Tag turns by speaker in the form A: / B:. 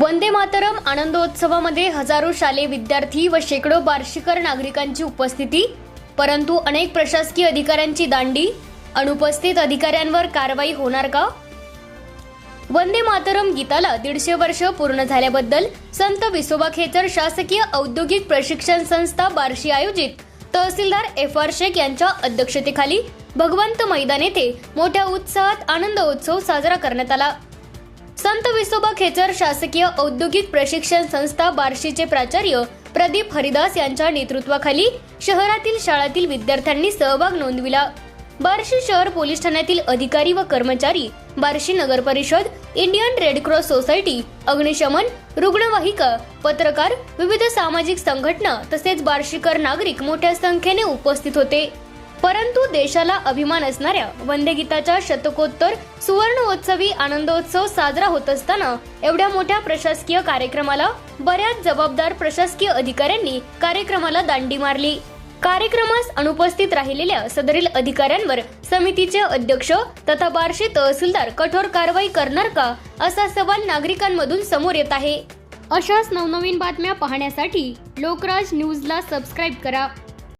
A: वंदे मातरम आनंदोत्सवामध्ये हजारो शालेय विद्यार्थी व शेकडो बार्शीकर नागरिकांची उपस्थिती परंतु अनेक प्रशासकीय अधिकाऱ्यांची दांडी अनुपस्थित अधिकाऱ्यांवर कारवाई होणार का? वंदे मातरम गीताला दीडशे वर्ष पूर्ण झाल्याबद्दल संत विसोबा खेचर शासकीय औद्योगिक प्रशिक्षण संस्था बार्शी आयोजित. तहसीलदार एफ आर शेख यांच्या अध्यक्षतेखाली भगवंत मैदान येथे मोठ्या उत्साहात आनंद उत्सव साजरा करण्यात आला. संत विसोबा खेचर शासकीय औद्योगिक प्रशिक्षण संस्था बार्शीचे प्राचार्य प्रदीप हरिदास यांच्या नेतृत्वाखाली शहरातील शाळातील विद्यार्थ्यांनी सहभाग नोंदविला. बार्शी शहर पोलीस ठाण्यातील अधिकारी व कर्मचारी बार्शी नगर परिषद इंडियन रेड क्रॉस सोसायटी अग्निशमन रुग्णवाहिका पत्रकार विविध सामाजिक संघटना तसेच बार्शीकर नागरिक मोठ्या संख्येने उपस्थित होते. परंतु देशाला अभिमान असणाऱ्या वंदे गीताच्या शतकोत्तर सुवर्णोत्सवी आनंदोत्सव साजरा होत असताना एवढ्या मोठ्या प्रशासकीय कार्यक्रमाला बऱ्याच जबाबदार प्रशासकीय अधिकाऱ्यांनी कार्यक्रमाला दांडी मारली. कार्यक्रमास अनुपस्थित राहिलेल्या सदरील अधिकाऱ्यांवर समितीचे अध्यक्ष तथा बार्शी तहसीलदार कठोर कारवाई करणार का असा सवाल नागरिकांमधून समोर येत आहे. अशाच नवनवीन बातम्या पाहण्यासाठी लोकराज न्यूजला सबस्क्राईब करा.